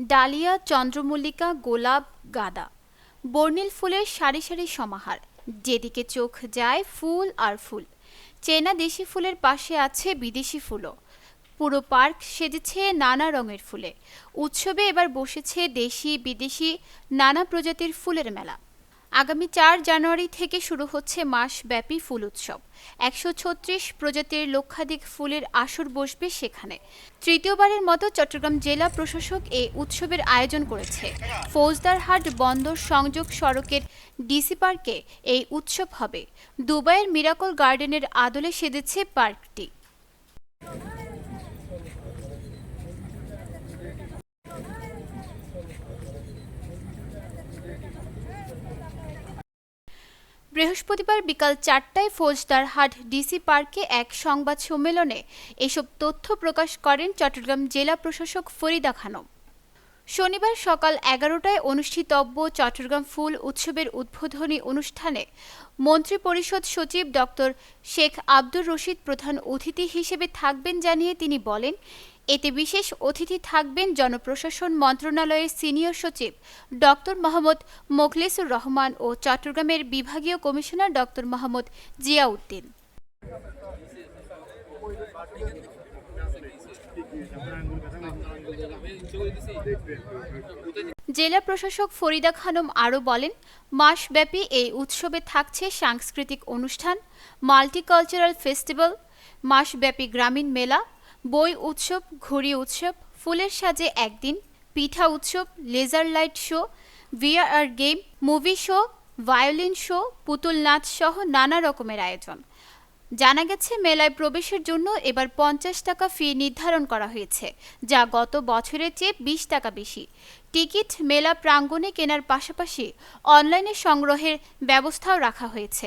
Dahlia, চন্দ্রমল্লিকা, গোলাপ, গাঁদা। বর্ণিল ফুলের সারি সারি সমাহার। যেদিকে চোখ যায় ফুল আর ফুল। চেনা দেশি ফুলের পাশে আছে বিদেশি ফুলও। পুরো পার্ক সেজেছে নানা রঙের ফুলে। উৎসবে এবার বসেছে দেশি, বিদেশি, নানা প্রজাতির ফুলের মেলা। আগামী চার জানুয়ারি থেকে শুরু হচ্ছে মাসব্যাপী ফুল উৎসব। একশো ছত্রিশ প্রজাতির লক্ষাধিক ফুলের আসর বসবে সেখানে। তৃতীয়বারের মতো চট্টগ্রাম জেলা প্রশাসক এই উৎসবের আয়োজন করেছে। ফৌজদারহাট বন্দর সংযোগ সড়কের ডিসি পার্কে এই উৎসব হবে। দুবাইয়ের মিরাকল গার্ডেনের আদলে সেজেছে পার্কটি। বৃহস্পতিবার বিকাল চারটায় ফৌজদারহাট ডিসি পার্কে এক সংবাদ সম্মেলনে এসব তথ্য প্রকাশ করেন চট্টগ্রাম জেলা প্রশাসক ফরিদা খানম। শনিবার সকাল এগারোটায় অনুষ্ঠিতব্য চট্টগ্রাম ফুল উৎসবের উদ্বোধনী অনুষ্ঠানে মন্ত্রিপরিষদ সচিব ডক্টর শেখ আব্দুর রশিদ প্রধান অতিথি হিসেবে থাকবেন জানিয়ে তিনি বলেন এতে বিশেষ অতিথি থাকবেন জনপ্রশাসন মন্ত্রণালয়ের সিনিয়র সচিব ডক্টর মোহাম্মদ মোখলেসুর রহমান ও চট্টগ্রামের বিভাগীয় কমিশনার ডক্টর মোহাম্মদ জিয়াউদ্দিন। জেলা প্রশাসক ফরিদা খানম আরও বলেন, মাসব্যাপী এই উৎসবে থাকছে সাংস্কৃতিক অনুষ্ঠান, মাল্টিকালচারাল ফেস্টিভ্যাল, মাসব্যাপী গ্রামীণ মেলা বই উৎসব, ঘুড়ি উৎসব, ফুলের সাজে একদিন, পিঠা উৎসব, laser light show, VR game, movie show, violin show, পুতুল নাচ সহ নানা রকমের আয়োজন। জানা গেছে, মেলায় প্রবেশের জন্য এবার পঞ্চাশ টাকা ফি নির্ধারণ করা হয়েছে, যা গত বছরের চেয়ে বিশ টাকা বেশি। টিকিট মেলা প্রাঙ্গণে কেনার পাশাপাশি অনলাইনে সংগ্রহের ব্যবস্থাও রাখা হয়েছে।